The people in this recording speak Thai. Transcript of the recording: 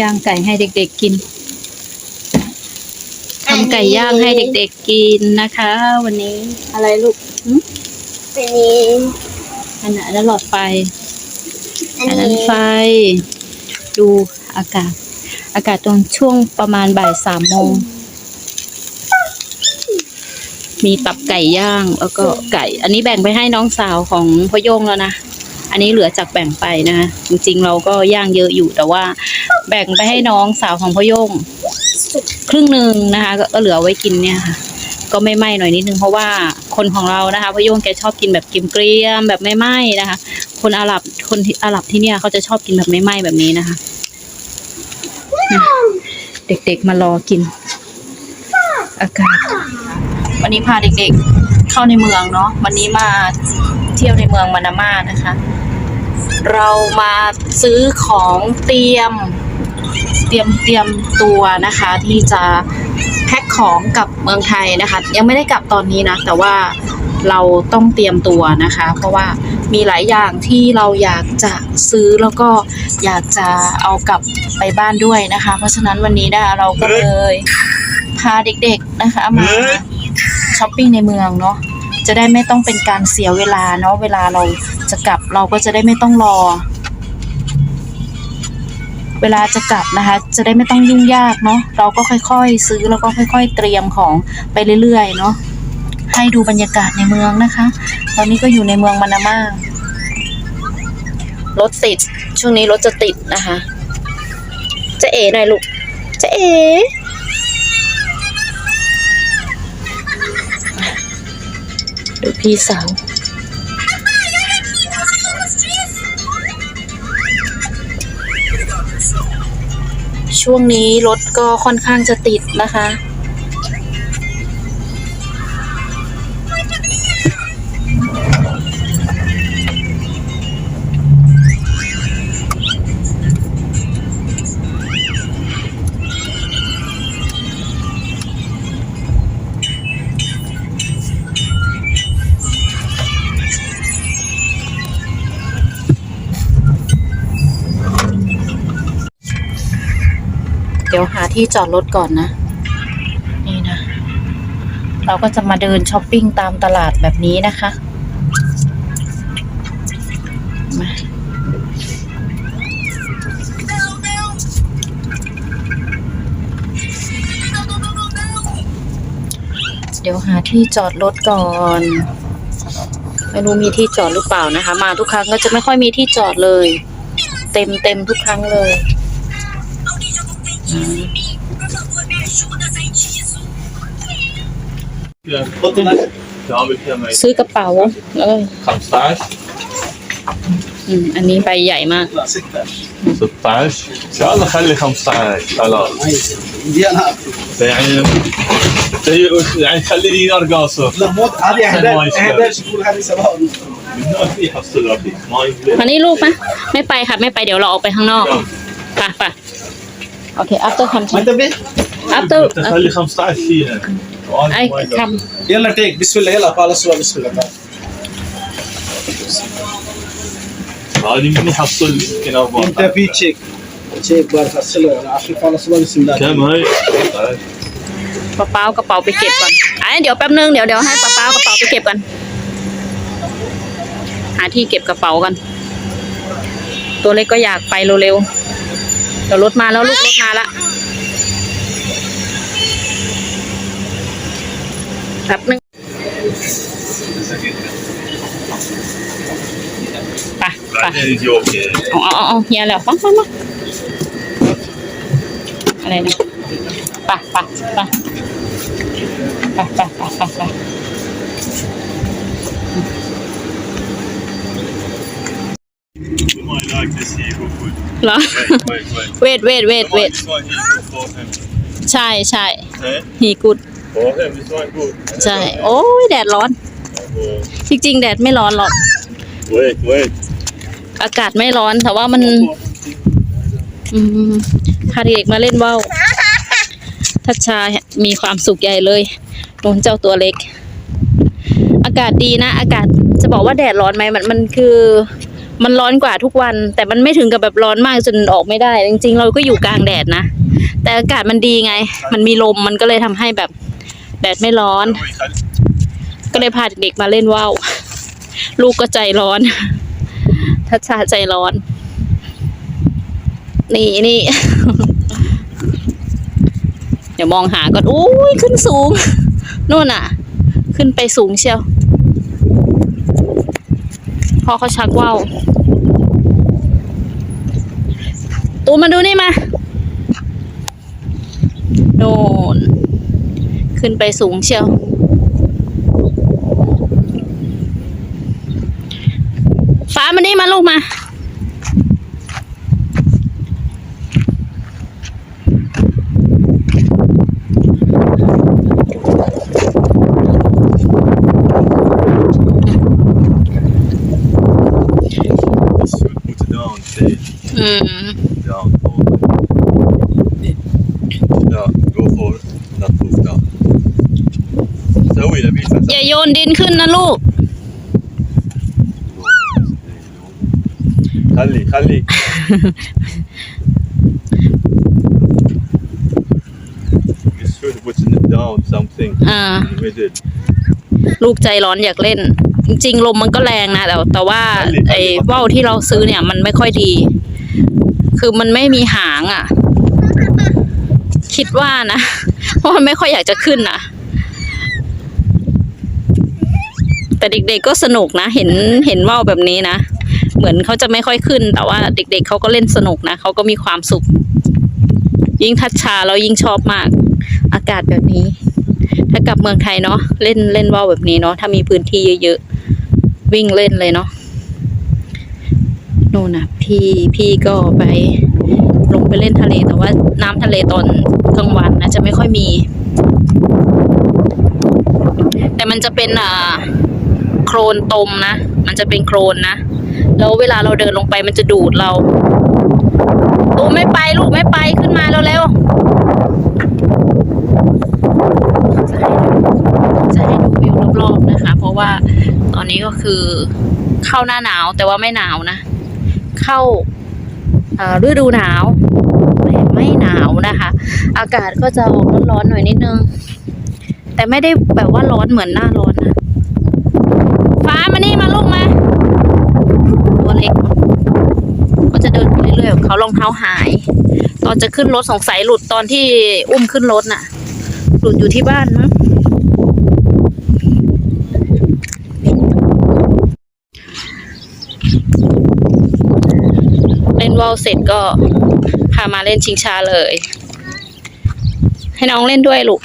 ย่างไก่ให้เด็กๆกินทำไก่ย่างให้เด็กๆกินนะคะ วันนี้อะไรลูกหึอันนี้อันไหนอันนั้นหลอดไฟอันอันนั้นนี้ไฟ ดูอากาศ อากาศตอนช่วงประมาณบ่ายสามโมง มีตับไก่ย่างแล้วก็ไก่ อันนี้แบ่งไปให้น้องสาวของพ่อโยงแล้วนะ อันนี้เหลือจากแบ่งไปนะคะจริงๆเราก็ย่างเยอะอยู่แต่ว่า แบ่งไปให้น้องสาวของพ่อโยงครึ่งหนึ่งนะคะก็ก็เหลือไว้กินเนี่ยค่ะ ก็ไม่ไหม้หน่อยนิดนึงเพราะว่าคนของเรานะคะพ่อโยงแกชอบกินแบบกิมเกรียมแบบไม่ไหม้นะคะ คนอาหรับคนอาหรับที่เนี่ยเขาจะชอบกินแบบไม่ไหม้แบบนี้นะคะนะเด็กๆมารอกิน อากาศวันนี้พาเด็กๆเข้าในเมืองเนาะวันนี้มาเที่ยวในเมืองมานาม่านะคะ เรามาซื้อของเตรียม เตรียมเตรียมตัวนะคะ ที่จะแพ็คของกลับเมืองไทยนะคะ ยังไม่ได้กลับตอนนี้นะ แต่ว่าเราต้องเตรียมตัวนะคะ เพราะว่ามีหลายอย่างที่เราอยากจะซื้อแล้วก็อยากจะเอากลับไปบ้านด้วยนะคะ เพราะฉะนั้นวันนี้นะคะเราก็เลยพาเด็กๆนะคะมาช้อปปิ้งในเมืองเนาะ จะได้ไม่ต้องเป็นการเสียเวลาเนาะเวลาเราจะกลับเราก็จะได้ไม่ต้องรอ เวลาจะกลับนะคะ จะได้ไม่ต้องยุ่งยากเนาะเราก็ค่อยๆ ซื้อแล้วก็ค่อย ๆ เตรียมของไปเรื่อยๆเนาะให้ดูบรรยากาศในเมืองนะคะ ตอนนี้ก็อยู่ในเมืองมานาม่ารถติด ช่วงนี้รถจะติดนะคะเจะเอ๋หน่อยลูกเจะเอ๋ พี่สาว ช่วงนี้รถก็ค่อนข้างจะติดนะคะ ดี๋ยวหาที่จอดรถก่อนนะ นี่นะ เราก็จะมาเดินช้อปปิ้งตามตลาดแบบนี้นะคะมาเดี๋ยวหาที่จอดรถก่อนไม่รู้มีที่จอดหรือเปล่านะคะ มาทุกครั้งก็จะไม่ค่อยมีที่จอดเลย เต็มเต็มทุกครั้งเลย ซื้อกระเป๋าเอ้ย 15 อืม อันนี้ใบใหญ่มาก لا 16 16 ان شاء الله خلي 15 خلاص دي انا يعني يعني خلي دينار قاصر لا مو هذه ما يشتغل. 11 11 تقول هذه 7 ونص من هناك في يحصل رخيص ما มา يقدر นี่ลูกไหมไม่ไปค่ะ ไม่ไปเดี๋ยวเราออกไปข้างนอกไป่ะป่ะ โอเค after come ما انتبه after انت خلي 15 فيها وأنا I ما أقدر. come يلا تيك بسم الله يلا قال الصلاة بسم الله تعال. هذه من يحصل يمكن انت 14 في تشيك تشيك بارك الصلاة العافية قال الصلاة بسم الله كم هاي؟ ป้าเป้ากระเป๋าไปเก็บก่อนไอ้เดี๋ยวแป๊บนึงเดี๋ยวเดี๋ยวให้ป้าเป้ากระเป๋าไปเก็บก่อนหาที่เก็บกระเป๋ากัน ตัวเล็กก็อยากไปเร็วๆ เดี๋ยวรถมาแล้วลูกรถมาละแป๊บนึงไปไปเอาเอาเอาเฮียแล้วปังปังปังอะไรนะไปไปไปไปไปไปไป เหรอเวทเวทเวทเว one ทใช่ใช่ฮีกุดใช่ โอ้ยแดดร้อน Oh, จริงๆ แดดไม่ร้อนหรอก Wait, wait. อากาศไม่ร้อนแต่ว่ามัน อืมพาเด็กมาเล่นว่าวทัชชามีความสุขใหญ่เลยโดนเจ้าตัวเล็ก อากาศดีนะ อากาศจะบอกว่าแดดร้อนไหมมันมันคือ มันร้อนกว่าทุกวัน แต่มันไม่ถึงกับแบบร้อนมากจนออกไม่ได้ จริง ๆ เราก็อยู่กลางแดดนะ แต่อากาศมันดีไง มันมีลมมันก็เลยทำให้แบบแดดไม่ร้อน ก็เลยพาเด็กๆมาเล่นว่าวลูกก็ใจร้อน ทัชชาใจร้อน นี่นี่ เดี๋ยวมองหาก่อนอุ้ยขึ้นสูง นู่นน่ะ ขึ้นไปสูงเชียว พ่อเขาชักว่าวตูมาดูนี่มา โดน ขึ้นไปสูงเชียว ฟ้ามานี่มาลูกมา Mm. Ja, och, ja, gå på nattbuss då. Så oj, det blir faktiskt... อย่าโยนดินขึ้นนะลูก Halli, Halli. อ่า ลูกใจร้อนอยากเล่น จริงๆลมมันก็แรงนะแต่แต่ว่าไอ้ว่าวที่เราซื้อเนี่ยมันไม่ค่อยดี คือมันไม่มีหางอะ คิดว่านะ เพราะมันไม่ค่อยอยากจะขึ้นนะแต่เด็กๆก็สนุกนะ เห็นเห็นว่าวแบบนี้นะ เหมือนเขาจะไม่ค่อยขึ้น แต่ว่าเด็ก ๆเขาก็เล่นสนุกนะเขาก็มีความสุข ยิ่งทัชชาแล้วยิ่งชอบมาก อากาศแบบนี้ ถ้ากลับเมืองไทยเนาะเล่นเล่นว่าวแบบนี้เนาะถ้ามีพื้นที่เยอะๆวิ่งเล่นเลยเนาะ นู่นนะพี่พี่ก็ไปลงไปเล่นทะเลแต่ว่าน้ำทะเลตอนกลางวันนะจะไม่ค่อยมี แต่มันจะเป็นอ่าโครนตมนะ มันจะเป็นโครนนะ แล้วเวลาเราเดินลงไปมันจะดูดเราตูไม่ไปลูกไม่ไปขึ้นมาเร็วๆจะให้ดูวิวรอบๆนะคะ เพราะว่าตอนนี้ก็คือเข้าหน้าหนาวแต่ว่าไม่หนาวนะ เข้าฤดูหนาวแต่ไม่หนาวนะคะ อากาศก็จะออกร้อนๆหน่อยนิดนึง แต่ไม่ได้แบบว่าร้อนเหมือนหน้าร้อนนะฟ้ามานี่มาลูกมาตัวเล็ก ก็จะเดินไปเรื่อยๆของเขารองเท้าหาย ตอนจะขึ้นรถสงสัยหลุดตอนที่อุ้มขึ้นรถน่ะ หลุดอยู่ที่บ้านมั้ง เล่น ว่าวเสร็จก็พามาเล่นชิงช้าเลย ให้น้องเล่นด้วยลูก